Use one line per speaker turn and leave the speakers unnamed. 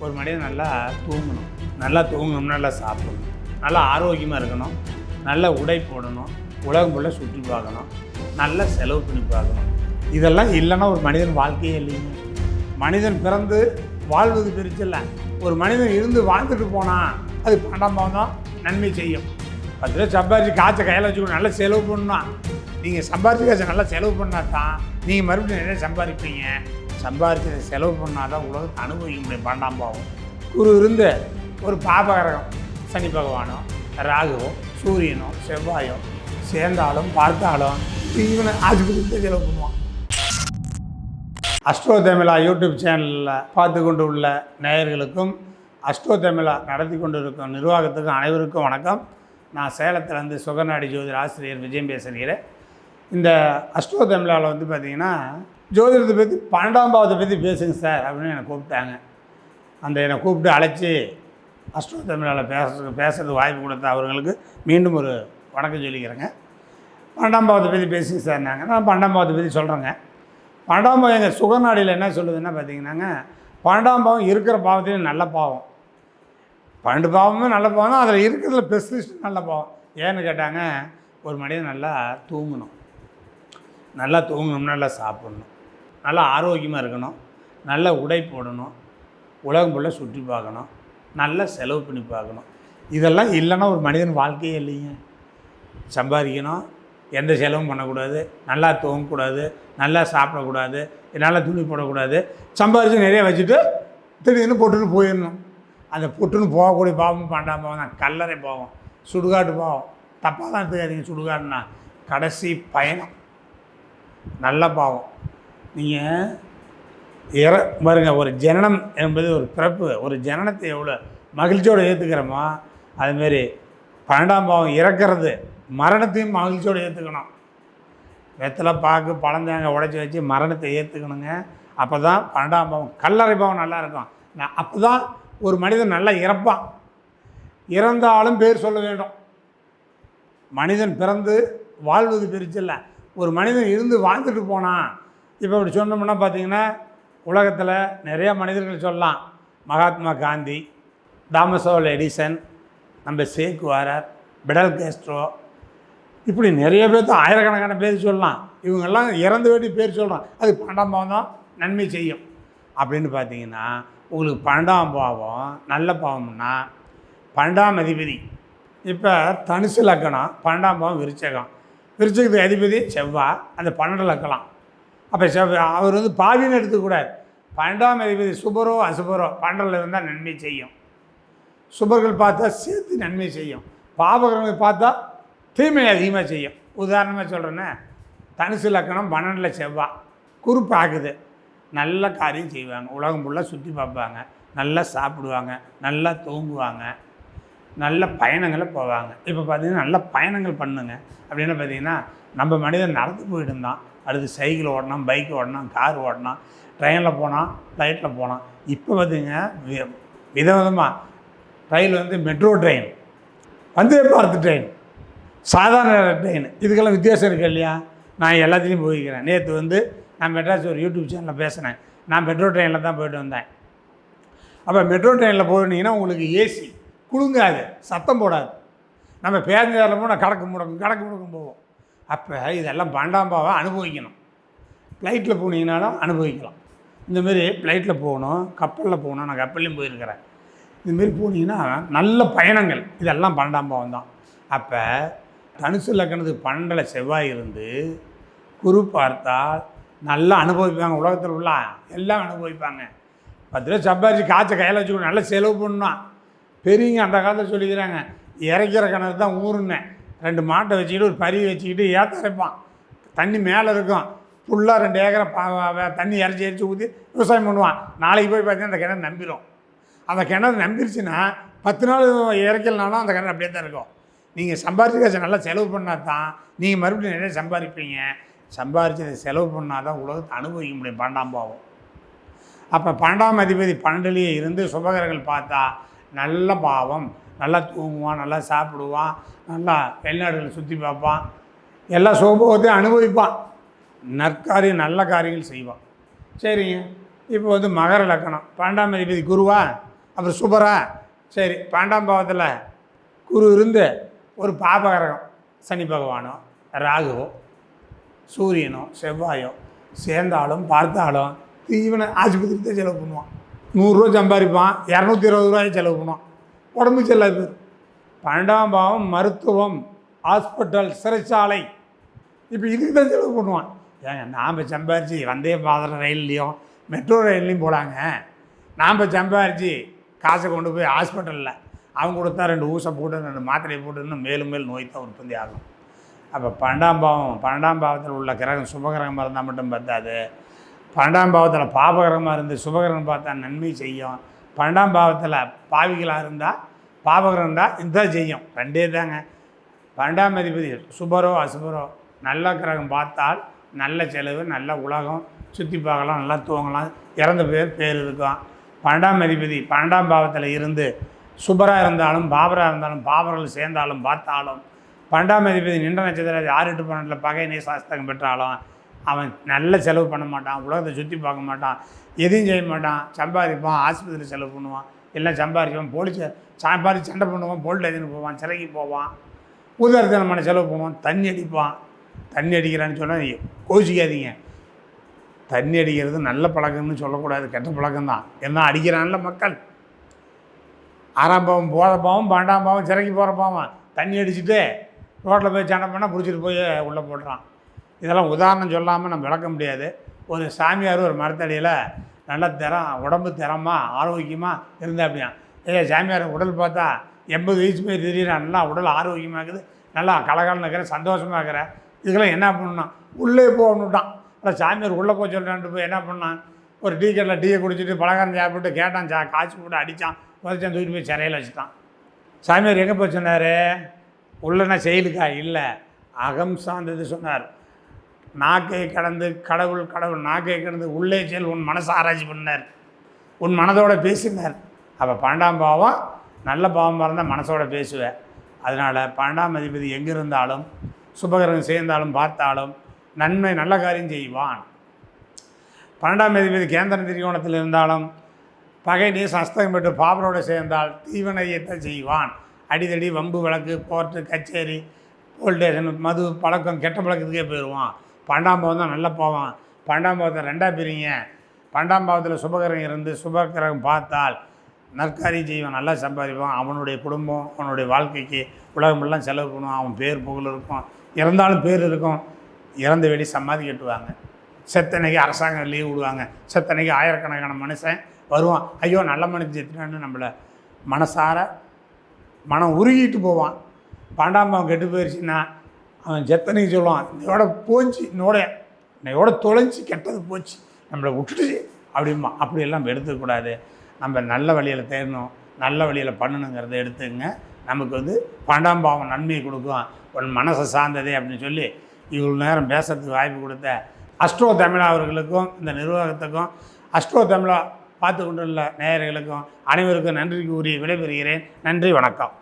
ஒரு மனிதன் நல்லா தூங்கணும். நல்லா தூங்கணும் நல்லா சாப்பிடணும். நல்லா ஆரோக்கியமாக இருக்கணும். நல்ல உடை போடணும். உலகம் ஃபுல்லாக சுற்றி பார்க்கணும். நல்லா செலவு பண்ணி பார்க்கணும். இதெல்லாம் இல்லைன்னா ஒரு மனிதன் வாழ்க்கையே இல்லைங்க. மனிதன் பிறந்து வாழ்வது பெருச்சில்ல ஒரு மனிதன் இருந்து வாழ்ந்துட்டு போனால் அது பன்னெண்டாம் தான் நன்மை செய்யும். பத்து ரூபா சம்பாரிச்சு காய்ச்ச கையில் வச்சுக்கணும் நல்லா செலவு பண்ணணும். நீங்கள் சம்பாரிச்சு காசை நல்லா செலவு பண்ணால் தான் நீங்கள் மறுபடியும் நிறைய சம்பாதிப்பீங்க? சம்பாரிச்சதை செலவு பண்ணால் தான் உலகத்தை அனுபவிக்க முடியும். பன்னெண்டாம் பாவம். குரு இருந்து ஒரு பாபகரகம் சனி பகவானோ ராகுவோ சூரியனோ செவ்வாயோ சேர்ந்தாலும் பார்த்தாலும் இவனை ஆஸ்பத்திரிக்கு செலவு பண்ணுவான். அஸ்ட்ரோ தமிழா யூடியூப் சேனலில் பார்த்து கொண்டு உள்ள நேயர்களுக்கும் அஸ்ட்ரோ தமிழா நடத்தி கொண்டு இருக்கும் நிர்வாகத்துக்கும் அனைவருக்கும் வணக்கம். நான் சேலத்திலேருந்து சுகநாடி ஜோதிட ஆசிரியர் விஜயம் பேசுகிறேன். இந்த அஸ்ட்ரோ தமிழாவில் வந்து பார்த்திங்கன்னா ஜோதிடத்தை பற்றி பன்னெண்டாம் பாவத்தை பற்றி பேசுங்க சார் அப்படின்னு என்னை கூப்பிட்டாங்க. அந்த என்னை கூப்பிட்டு அழைச்சி அஷ்டோ தமிழால் பேசுறதுக்கு பேசுறதுக்கு வாய்ப்பு கொடுத்த அவர்களுக்கு மீண்டும் ஒரு வணக்கம் சொல்லிக்கிறேங்க. பன்னெண்டாம் பாவத்தை பற்றி பேசுங்க சார் நாங்கள் நான் பன்னெண்டாம் பாவத்தை பற்றி சொல்கிறேங்க பன்னெண்டாம் பாவம் எங்கள் சுகநாடியில் என்ன சொல்லுதுன்னா பார்த்தீங்கன்னாங்க பன்னெண்டாம் பாவம் இருக்கிற பாவத்திலையும் நல்ல பாவம். பன்னெண்டு பாவமே நல்ல பாவம் தான் அதில் இருக்கிறதுல ஸ்பெஷலிஸ்ட் நல்ல பாவம். ஏன்னு கேட்டாங்க ஒரு மனிதன் நல்லா தூங்கணும். நல்லா தூங்கணும்னு நல்லா சாப்பிட்ணும். நல்லா ஆரோக்கியமாக இருக்கணும். நல்ல உடை போடணும். உலகம் ஃபுல்லாக சுற்றி பார்க்கணும். நல்லா செலவு பண்ணி பார்க்கணும். இதெல்லாம் இல்லைன்னா ஒரு மனிதன் வாழ்க்கையே இல்லைங்க. சம்பாதிக்கணும். எந்த செலவும் பண்ணக்கூடாது. நல்லா தூங்கக்கூடாது. நல்லா சாப்பிடக்கூடாது. நல்லா துணி போடக்கூடாது. சம்பாதிச்சு நிறைய வச்சுட்டு திடீர்னு பொட்டுன்னு போயிடணும். அந்த பொட்டுன்னு போகக்கூடிய பாவம் பன்னெண்டாம் பாவம் தான். கல்லறை பாவம். சுடுகாட்டு பாவம். தப்பாக தான் எடுத்துக்காதீங்க சுடுகாடுனா. கடைசி பயணம். நல்ல பாவம். நீங்கள் இற பாருங்க ஒரு ஜனனம் என்பது ஒரு பிறப்பு. ஒரு ஜனனத்தை எவ்வளோ மகிழ்ச்சியோடு ஏற்றுக்கிறோமோ அதுமாரி பன்னெண்டாம் பாவம் இறக்கிறது மரணத்தையும் மகிழ்ச்சியோடு ஏற்றுக்கணும் வெத்தலை பாக்கு பழந்தாங்க உடச்சி வச்சு மரணத்தை ஏற்றுக்கணுங்க அப்போ தான் பன்னெண்டாம் பாவம் கல்லறை பாவம் நல்லா இருக்கும். நான் அப்போ தான் ஒரு மனிதன் நல்லா இறப்பான். இறந்தாலும் பேர் சொல்ல வேண்டும். மனிதன் பிறந்து வாழ்வது பெருச்சில்ல ஒரு மனிதன் இருந்து வாழ்ந்துட்டு போனான். இப்போ இப்படி சொன்னோம்னா பார்த்தீங்கன்னா உலகத்தில் நிறைய மனிதர்கள் சொல்லலாம். Mahatma Gandhi Thomas Alva Edison நம்ம சேக் வாரர் பிடல் கேஸ்ட்ரோ இப்படி நிறைய பேர்த்து ஆயிரக்கணக்கான பேர் சொல்லலாம். இவங்கெல்லாம் இறந்து வேண்டி பேர் சொல்கிறான் அது பன்னெண்டாம் பாவம் தான் நன்மை செய்யும். அப்படின்னு பார்த்தீங்கன்னா உங்களுக்கு பன்னெண்டாம் பாவம் நல்ல பாவம்னா பன்னெண்டாம் அதிபதி. இப்போ தனுசு லக்கணம் பன்னெண்டாம் பாவம் விருச்சகம். விருச்சகத்துக்கு அதிபதி செவ்வாய் அந்த பன்னெண்டு லக்கலாம். அப்போ அவர் வந்து பாவின்னு எடுத்துக்கூடாது. பன்னெண்டாம் அதிபதி சுபரோ அசுபரோ பன்னெண்டில் இருந்தால் நன்மை செய்யும். சுபர்கள் பார்த்தா சேர்த்து நன்மை செய்யும். பாபகரங்கள் பார்த்தா தீமை அதிகமாக செய்யும். உதாரணமாக சொல்கிறேன்னா தனுசு லக்கணம் பன்னெண்டில் செவ்வாய் குரு பார்க்குது நல்ல காரியம் செய்வாங்க. உலகம் ஃபுல்லாக சுற்றி பார்ப்பாங்க. நல்லா சாப்பிடுவாங்க. நல்லா தூங்குவாங்க. நல்ல பயணங்களை போவாங்க. இப்போ பார்த்தீங்கன்னா நல்ல பயணங்கள் பண்ணுங்க. அப்படின்னு பார்த்தீங்கன்னா நம்ம மனிதன் நடந்து போயிட்டு இருந்தான் அடுத்து சைக்கிள் ஓடணும் பைக் ஓடணும் கார் ஓடணும் ட்ரெயினில் போனால் ஃப்ளைட்டில் போனால் இப்போ பார்த்தீங்க வி- விதவிதமாக ரயில் வந்து metro train Vande Bharat train சாதாரண ட்ரெயின் இதுக்கெல்லாம் வித்தியாசம் இருக்கு இல்லையா? நான் எல்லாத்துலேயும் போய்க்கிறேன். நேற்று வந்து நான் மெட்ராஸ் ஒரு யூடியூப் சேனலில் பேசினேன். நான் மெட்ரோ ட்ரெயினில் தான் போயிட்டு வந்தேன். அப்போ மெட்ரோ ட்ரெயினில் போயிருந்தீங்கன்னா உங்களுக்கு ஏசி குலுங்காது சத்தம் போடாது. நம்ம பேருந்தில் போனால் கடக்கு முடக்கும் கடக்கு முடக்கும் போவோம். அப்போ இதெல்லாம் பண்டாம்பாவை அனுபவிக்கணும். ஃப்ளைட்டில் போனீங்கனாலும் அனுபவிக்கலாம். இந்தமாரி ஃப்ளைட்டில் போகணும் கப்பலில் போகணும் நான் கப்பல்லையும் போயிருக்கிறேன். இதுமாரி போனீங்கன்னா நல்ல பயணங்கள். இதெல்லாம் பன்னெண்டாம் பாவம் தான். அப்போ தனுசு லக்கணத்துக்கு பன்னெண்டில் செவ்வாய் இருந்து குரு பார்த்தால் நல்லா அனுபவிப்பாங்க. உலகத்தில் உள்ள எல்லாம் அனுபவிப்பாங்க. பத்து ரூபா சம்பாரிச்சு காய்ச்ச கையில் வச்சுக்கணும் நல்லா செலவு பண்ணணும் பெரியவங்க அந்த காலத்தில் சொல்லிக்கிறாங்க இறைக்கிற கிணறு தான் ஊருன்னேன் ரெண்டு மாட்டை வச்சுக்கிட்டு ஒரு பறி வச்சுக்கிட்டு ஏற்ற இறைப்பான் தண்ணி மேலே இருக்கும். ஃபுல்லாக ரெண்டு ஏக்கரை பா தண்ணி இறச்சி இறச்சி ஊற்றி விவசாயம் பண்ணுவான். நாளைக்கு போய் பார்த்தீங்கன்னா அந்த கிணறு நம்பிடும் அந்த கிணறு நம்பிருச்சுன்னா பத்து நாள் இறைக்கலனாலும் அந்த கிணறு அப்படியே தான் இருக்கும். நீங்கள் சம்பாரிச்ச நல்லா செலவு பண்ணால் தான் நீங்கள் மறுபடியும் நிறைய சம்பாதிப்பீங்க சம்பாரிச்சதை செலவு பண்ணால் தான் உலகத்தை அனுபவிக்க முடியும் பன்னெண்டாம் பாவம் அப்போ பன்னெண்டாம் அதிபதி பன்னெண்டுலேயே இருந்து சுபகரங்கள் பார்த்தா நல்ல பாவம் நல்லா தூங்குவான் நல்லா சாப்பிடுவான் நல்லா வெளிநாடுகளை சுற்றி பார்ப்பான் எல்லா சோபத்தையும் அனுபவிப்பான். நற்காரியம் நல்ல காரியங்கள் செய்வான். சரிங்க. இப்போ வந்து மகர லக்கணம். பன்னெண்டாம் அதிபதி குருவா? அப்புறம் சுபரா? சரி பன்னெண்டாம் பாவத்தில் குரு இருந்து ஒரு பாபகரகம். சனி பகவானோ ராகுவோ சூரியனோ செவ்வாயோ சேர்ந்தாலும் பார்த்தாலும் தீவன ஆஸ்பத்திரிக்கு தான் செலவு பண்ணுவான். நூறுரூவா சம்பாதிப்பான் இரநூத்தி இருபது ரூபாய் செலவு பண்ணுவான். உடம்பு செல்லாது பன்னெண்டாம் பாவம் மருத்துவம் ஹாஸ்பிட்டல் சிறைச்சாலை. இப்போ இதுக்கு தான் செலவு பண்ணுவான். ஏங்க நாம் சம்பாரித்து வந்தே பாதர ரயில்லையும் மெட்ரோ ரயில்லையும் போகலாங்க நாம் சம்பாரித்து காசை கொண்டு போய் ஹாஸ்பிட்டலில் அவங்க கொடுத்தா ரெண்டு ஊசை போட்டு ரெண்டு மாத்திரையை போட்டுன்னு மேலும் மேல் நோய் தான் உற்பத்தி ஆகும். அப்போ பன்னெண்டாம் பாவம் பன்னெண்டாம் பாவத்தில் உள்ள கிரகம் சுபகிரகமாக இருந்தால் மட்டும் பத்தாது. பன்னெண்டாம் பாவத்தில் பாபகிரகமாக இருந்து சுபகிரகம் பார்த்தா நன்மை செய்யும். பன்னெண்டாம் பாவத்தில் பாவிகளாக இருந்தால் பாபகிரகம் இருந்தால் இதுதான் செய்யும் ரெண்டே தாங்க. பன்னெண்டாம் அதிபதி சுபரோ அசுபரோ நல்ல கிரகம் பார்த்தால் நல்ல செலவு நல்ல உலகம் சுற்றி பார்க்கலாம் நல்லா தூங்கலாம் இறந்த பேர் பேர் இருக்கும். பன்னெண்டாம் அதிபதி பன்னெண்டாம் பாவத்தில் இருந்து சுபராக இருந்தாலும் பாபராக இருந்தாலும் பாபர்கள் சேர்ந்தாலும் பார்த்தாலும் பன்னெண்டாம் அதிபதி நின்ற நட்சத்திரம் ஆறு எட்டு பன்னெண்டில் பகை நேசாஸ்தகம் பெற்றாலும் அவன் நல்ல செலவு பண்ண மாட்டான் உலகத்தை சுற்றி பார்க்க மாட்டான் எதையும் செய்ய மாட்டான் சம்பாதிப்பான் ஆஸ்பத்திரி செலவு பண்ணுவான் எல்லாம் சம்பாதிப்பான் போலீஸ் சம்பாதிச்சு சண்டை பண்ணுவான் போலீஸ் ஸ்டேஷனுக்கு போவான் சிறைக்கு போவான் உதாரணமான செலவு பண்ணுவான் தண்ணி அடிப்பான். தண்ணி அடிக்கிறான்னு சொன்னால் கோச்சிக்காதீங்க தண்ணி அடிக்கிறது நல்ல பழக்கம்னு சொல்லக்கூடாது கெட்ட பழக்கம்தான். என்ன அடிக்கிறான்ல மக்கள். ஆறாம் பாவம் போகிற பாவம் பன்னெண்டாம் பாவம் சிறைக்கு போகிற பாவம். தண்ணி அடிச்சுட்டு ரோட்டில் போய் சண்டை பண்ணால் பிடிச்சிட்டு போய் உள்ளே போடுறான். இதெல்லாம் உதாரணம் சொல்லாமல் நம்ம விளக்க முடியாது. ஒரு சாமியார் ஒரு மரத்தடியில் நல்ல திறம் உடம்பு திறமாக ஆரோக்கியமாக இருந்தா அப்படியா? ஏ சாமியார் உடல் பார்த்தா எண்பது வயசு போய் திடீர்னு நல்லா உடல் ஆரோக்கியமாக இருக்குது நல்லா கலகலன்னு இருக்கிற சந்தோஷமாக இருக்கிற. இதுக்கெல்லாம் என்ன பண்ணணும்? உள்ளே போகணுட்டான் இல்லை சாமியார் உள்ளே போய் சொல்கிறான்ட்டு போய் என்ன பண்ணான்? ஒரு டீ கடையில் டீயை குடிச்சிட்டு பலகாரம் சாப்பிட்டு கேட்டான் சா காய்ச்சி போட்டு அடித்தான் உதச்சான் தூக்கிட்டு போய் சிறையில் வச்சுட்டான். சாமியார் எங்கே போய் சொன்னார்? உள்ளன செயலுக்கா? இல்லை. அகம் சார்ந்தது சொன்னார். நாக்கை கடந்து கடவுள் கடவுள் நாக்கை கடந்து உள்ளே செல் உன் மனசை ஆராய்ச்சி பண்ணார். உன் மனதோட பேசினார். அப்போ பன்னெண்டாம் பாவம் நல்ல பாவமாக இருந்தால் மனசோட பேசுவேன் அதனால் பன்னெண்டாம் அதிபதி எங்கே இருந்தாலும் சுபகிரகம் சேர்ந்தாலும் பார்த்தாலும் நன்மை நல்ல காரியம் செய்வான். பன்னெண்டாம் அதிபதி கேந்திர திரிகோணத்தில் இருந்தாலும் பகை நீ சஸ்தகம் பெற்று பாபரோடு சேர்ந்தால் தீவனையத்தை செய்வான். அடிதடி வம்பு வழக்கு கோர்ட்டு கச்சேரி போலீஸ் ஸ்டேஷன் மது பழக்கம் கெட்ட பழக்கத்துக்கே போயிடுவான் பன்னெண்டாம் பாவம் தான் நல்லா போவான் பன்னெண்டாம் பாவத்தை ரெண்டாக பிரிங்க. பன்னெண்டாம் பாவத்தில் சுபகிரகம் இருந்து சுபகிரகம் பார்த்தால் நற்காரி செய்வான் நல்லா சம்பாதிப்பான். அவனுடைய குடும்பம் அவனுடைய வாழ்க்கைக்கு உலகமெல்லாம் செலவு பண்ணுவான். அவன் பேர் புகழ் இருக்கும். இறந்தாலும் பேர் இருக்கும். இறந்த வெடி சமாதி கட்டுவாங்க. செத்தனைக்கு அரசாங்கம் லீவ் விடுவாங்க. செத்தனைக்கு ஆயிரக்கணக்கான மனுஷன் வருவான். ஐயோ நல்ல மனுஷன் செத்துனான்னு நம்மளை மனசார மனம் உருகிட்டு போவான். பன்னெண்டாம் பாவம் கெட்டு போயிடுச்சுன்னா அவன் ஜெத்தனைக்கு சொல்லுவான் இதோட போஞ்சி இன்னோட என்னையோட தொலைஞ்சி கெட்டது போச்சு நம்மளை விட்டுடுச்சு அப்படிமா அப்படியெல்லாம் எடுத்துக்கூடாது நம்ம நல்ல வழியில் தேடணும் நல்ல வழியில் பண்ணணுங்கிறத எடுத்துங்க நமக்கு வந்து பன்னெண்டாம் பாவம் நன்மையை கொடுக்கும். உன் மனசை சார்ந்ததே அப்படின்னு சொல்லி இவ்வளோ நேரம் பேசுறதுக்கு வாய்ப்பு கொடுத்த அஸ்ட்ரோ தமிழா அவர்களுக்கும் இந்த நிர்வாகத்துக்கும் அஸ்ட்ரோ தமிழா பார்த்து கொண்டுள்ள நேயர்களுக்கும் அனைவருக்கும் நன்றிக்கு உரிய விடைபெறுகிறேன். நன்றி வணக்கம்.